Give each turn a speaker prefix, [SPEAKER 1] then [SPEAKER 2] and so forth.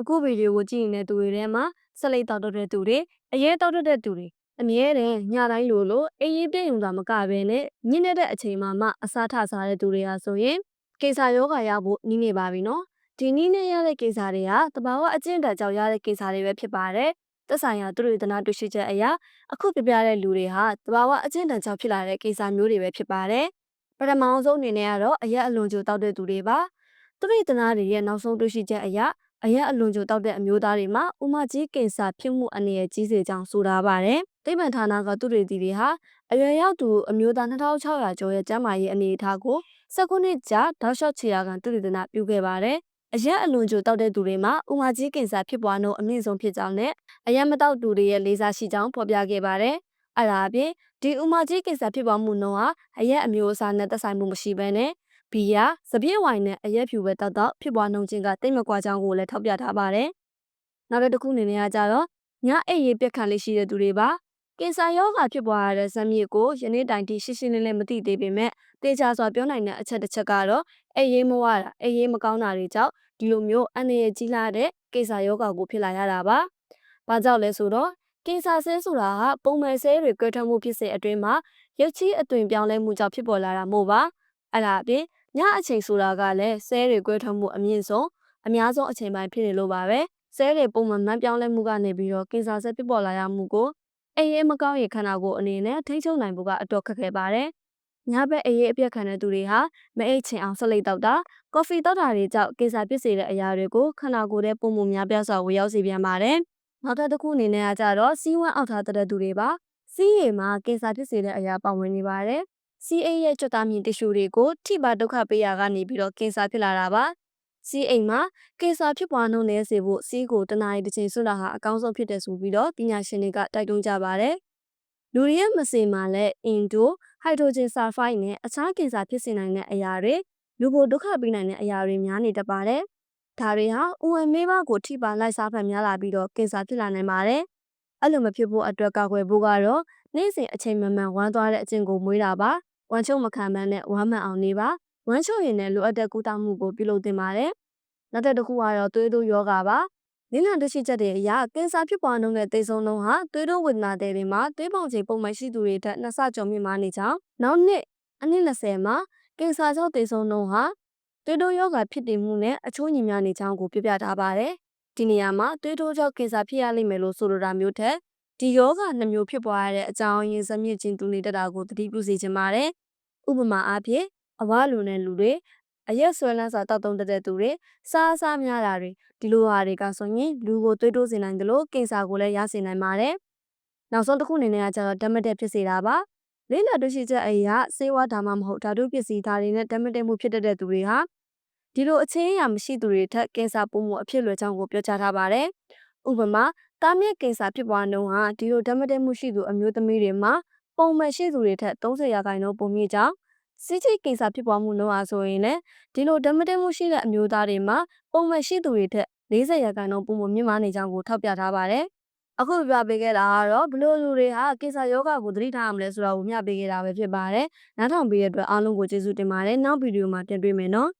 [SPEAKER 1] အခုဗီဒီယိုကိုကြည့်နေတဲ့သူတွေထဲမှာဆက်လက်တောက်တတဲ့သူတွေအရေးတောက်တတဲ့သူတွေအမြဲတမ်းညတိုင်းလိုလိုအေးရေးပြည့်ုံတာမကဘဲနဲ့ညနေတဲ့အချိန်မှမှအစားထစားတဲ့သူတွေဟာဆိုရင်ကေစာယောဂါရဖို့နီးနေပါပြီနော်ဒီနီးနေရတဲ့ကေစာတွေကတဘာဝအကျင့်တန်ကြောင့်ရတဲ့ကေစာတွေပဲဖြစ်ပါတယ်သက်ဆိုင်ရာသူတွေတနာတွေ့ရှိချက်အရာအခုပြပြတဲ့လူတွေဟာတဘာဝအကျင့်တန်ကြောင့်ဖြစ်လာတဲ့ကေစာမျိုးတွေပဲဖြစ်ပါတယ်ပထမအောင်ဆုံးအနေနဲ့ကတော့အရက်အလွန်ကြိုတောက်တဲ့သူတွေပါသူတွေတနာတွေရဲ့နောက်ဆုံးတွေ့ရှိချက်အရာ အရက်အလွန်ကြိုတောက်တဲ့အမျိုးသားတွေမှာဥမကြီးကင်ဆာဖြစ်မှုအနေနဲ့ကြီးစေကြောင်းဆိုတာပါတယ်။တိဗ္ဗံဌာနကသူတွေတီတွေဟာအရွယ်ရောက်သူအမျိုးသား2600ကျော်ရဲ့ကျန်းမာရေးအနေအထားကို၁၉နှစ်ကြာတောက်လျှောက်ခြေရာခံသူတွေတနာပြုခဲ့ပါတယ်။အရက်အလွန်ကြိုတောက်တဲ့သူတွေမှာဥမကြီးကင်ဆာဖြစ်ပွားနှုန်းအမြင့်ဆုံးဖြစ်ကြောင်းနဲ့အရက်မတောက်သူတွေရဲ့လေးစားရှိကြောင်းဖော်ပြခဲ့ပါတယ်။အဲ့ဒါအပြင်ဒီဥမကြီးကင်ဆာဖြစ်ပွားမှုနှုန်းဟာအရက်အမျိုးအစားနဲ့သက်ဆိုင်မှုမရှိဘဲနဲ့ ဘီယာစပြည့်ဝိုင်နဲ့အရက်ဖြူပဲတောက်တော့ဖြစ်ပွားနှုန်းချင်းကတိတ်မကွာကြောင်းကိုလည်းထောက်ပြထားပါတယ်။နောက်တစ်ခုအနေနဲ့ကကြတော့ညအိပ်ရေးပြက်ခံလေးရှိတဲ့သူတွေပါကင်ဆာရောဂါဖြစ်ပွားရတဲ့ဇက်မြစ်ကိုယနေ့တိုင်ထိရှင်းရှင်းလင်းလင်းမသိသေးပေမဲ့တေချာစွာပြောနိုင်တဲ့အချက်တစ်ချက်ကတော့အိပ်ရေးမဝတာအိပ်ရေးမကောင်းတာတွေကြောင့်ဒီလိုမျိုးအန္တရာယ်ကြီးလာတဲ့ကင်ဆာရောဂါကိုဖြစ်လာရတာပါ။ဘာကြောင့်လဲဆိုတော့ကင်ဆာဆဲဆိုတာကပုံမှန်ဆဲတွေကွဲထွက်မှုဖြစ်စေအတွင်းမှာရုပ်ချီးအသွင်ပြောင်းလဲမှုကြောင့်ဖြစ်ပေါ်လာတာမို့ပါ။ အဲ့ဒါအပြင်ညအချိန်ဆိုတာကလည်းဆဲတွေကွဲထွက်မှုအမြင့်ဆုံးအများဆုံးအချိန်ပိုင်းဖြစ်နေလို့ပါပဲဆဲတွေပုံမှန်မှန်ပြောင်းလဲမှုကနေပြီးတော့ကင်ဆာဆက်ဖြစ်ပေါ်လာရမှုကိုအေးရေးမကောင်းရင်ခန္ဓာကိုယ်အနေနဲ့ထိန်းချုပ်နိုင်ဖို့ကအတော်ခက်ခဲပါတယ်ညဘက်အေးရေးအပြက်ခံတဲ့သူတွေဟာမအိတ်ချင်အောင်ဆက်လက်တောက်တာကော်ဖီတောက်တာတွေကြောင့်ကင်ဆာဖြစ်စေတဲ့အရာတွေကိုခန္ဓာကိုယ်ထဲပုံမှုများပြားစွာဝေရောက်စေပြန်ပါတယ်နောက်တစ်ခုအနေနဲ့ကကြတော့စီးဝမ်းအောက်ထားတဲ့သူတွေပါစီးရည်မှာကင်ဆာဖြစ်စေတဲ့အရာပါဝင်နေပါတယ် CA ရဲ့ကြွတာမြင့်တ िश ူတွေကိုထိပါဒုက္ခပေးရကနေပြီးတော့ကင်ဆာဖြစ်လာတာပါ။ C အိမ်မှာကင်ဆာဖြစ်ပွားနှုန်းနည်းစေဖို့ C ကိုတနအီတစ်ချိန်ဆွတာဟာအကောင်းဆုံးဖြစ်တယ်ဆိုပြီးတော့ပညာရှင်တွေကတိုက်တွန်းကြပါတယ်။လူတွေရဲ့မစေမှာလည်းအင်ဒိုဟိုက်ဒရိုဂျင်ဆာဖိုက်နဲ့အခြားကင်ဆာဖြစ်စေနိုင်တဲ့အရာတွေလူကိုဒုက္ခပေးနိုင်တဲ့အရာတွေများနေတတ်ပါတယ်။ဒါတွေဟာဥဝင်မေးပါကိုထိပါလိုက်စားဖက်များလာပြီးတော့ကင်ဆာဖြစ်လာနိုင်ပါတယ်။အဲ့လိုမဖြစ်ဖို့အတွက်ကာကွယ်ဖို့ကတော့ နေ့စဉ်အချိန်မှန်မှန်ဝမ်းသွားတဲ့အကျင့်ကိုမွေးတာပါ။ဝမ်းချုပ်မခံမန်းနဲ့ဝမ်းမှန်အောင်နေပါဝမ်းချုပ်ရင်လည်းလိုအပ်တဲ့ကုသမှုကိုပြုလုပ်သင့်ပါတယ်နောက်တစ်ခုကတော့သွေးတိုးယောဂါပါနိလန်တရှိချက်တွေအရကင်ဆာဖြစ်ပွားနှုန်းနဲ့သေဆုံးနှုန်းဟာသွေးတိုးဝေဒနာတွေမှာသွေးပေါင်ချိန်ပုံမှန်ရှိသူတွေထက်နှစ်ဆကျော်မြင့်မားနေကြောင်းနောက်နှစ်အနည်း20မှာကင်ဆာကြောင့်သေဆုံးနှုန်းဟာသွေးတိုးယောဂါဖြစ်တည်မှုနဲ့အချိုးညီများနေကြောင်းကိုပြပြထားပါတယ်ဒီနေရာမှာသွေးတိုးကြောင့်ကင်ဆာဖြစ်ရလိမ့်မယ်လို့ဆိုလိုတာမျိုးထက် ဒီယောဂနှမျိုးဖြစ်ပွားရတဲ့အကြောင်းရင်းဇမြင့်ချင်းတူနေတတ်တာကိုသတိပြုစေချင်ပါတယ်။ဥပမာအားဖြင့်အဝလူနဲ့လူတွေအရက်ဆွဲလန်းစွာတောက်တုံးတဲ့သူတွေစားစားများတာတွေဒီလိုဟာတွေကဆိုရင်လူကိုသွေးတိုးစေနိုင်တယ်လို့ကင်ဆာကိုလည်းရစေနိုင်ပါတယ်။နောက်ဆုံးတစ်ခုအနေနဲ့ကကျတော့ဓာတ်မတက်ဖြစ်စေတာပါ။လေးလာတွေ့ရှိချက်အရာစေဝါဒါမှမဟုတ်ဓာတုပစ္စည်းဓာတ်တွေနဲ့ဓာတ်မတက်မှုဖြစ်တတ်တဲ့သူတွေဟာဒီလိုအခြေအရာမရှိသူတွေထက်ကင်ဆာပိုးမှုအဖြစ်လွယ်ကြောင်းကိုပြောကြားထားပါတယ်။ဥပမာ တားမြစ်ကင်ဆာဖြစ်ပွားနှုန်းဟာဒီလိုဓာတ်မတက်မှုရှိသူအမျိုးသမီးတွေမှာပုံမှန်ရှိသူတွေထက်30ရာခိုင်နှုန်းပိုမြင့်ကြောင်းစီးချိတ်ကင်ဆာဖြစ်ပွားမှုနှုန်းအားဆိုရင်လည်းဒီလိုဓာတ်မတက်မှုရှိတဲ့အမျိုးသားတွေမှာပုံမှန်ရှိသူတွေထက်40ရာခိုင်နှုန်းပိုမြင့်မားနေကြောင်းကိုထောက်ပြထားပါတယ်။အခုပြပေးခဲ့တာကတော့ဘလို့လူတွေဟာကင်ဆာယောဂကိုသတိထားရမလဲဆိုတာကိုမျှပေးခဲ့တာပဲဖြစ်ပါတယ်။နားထောင်ပေးတဲ့အတွက်အားလုံးကိုကျေးဇူးတင်ပါတယ်။နောက်ဗီဒီယိုမှာပြန်တွေ့မယ်နော်။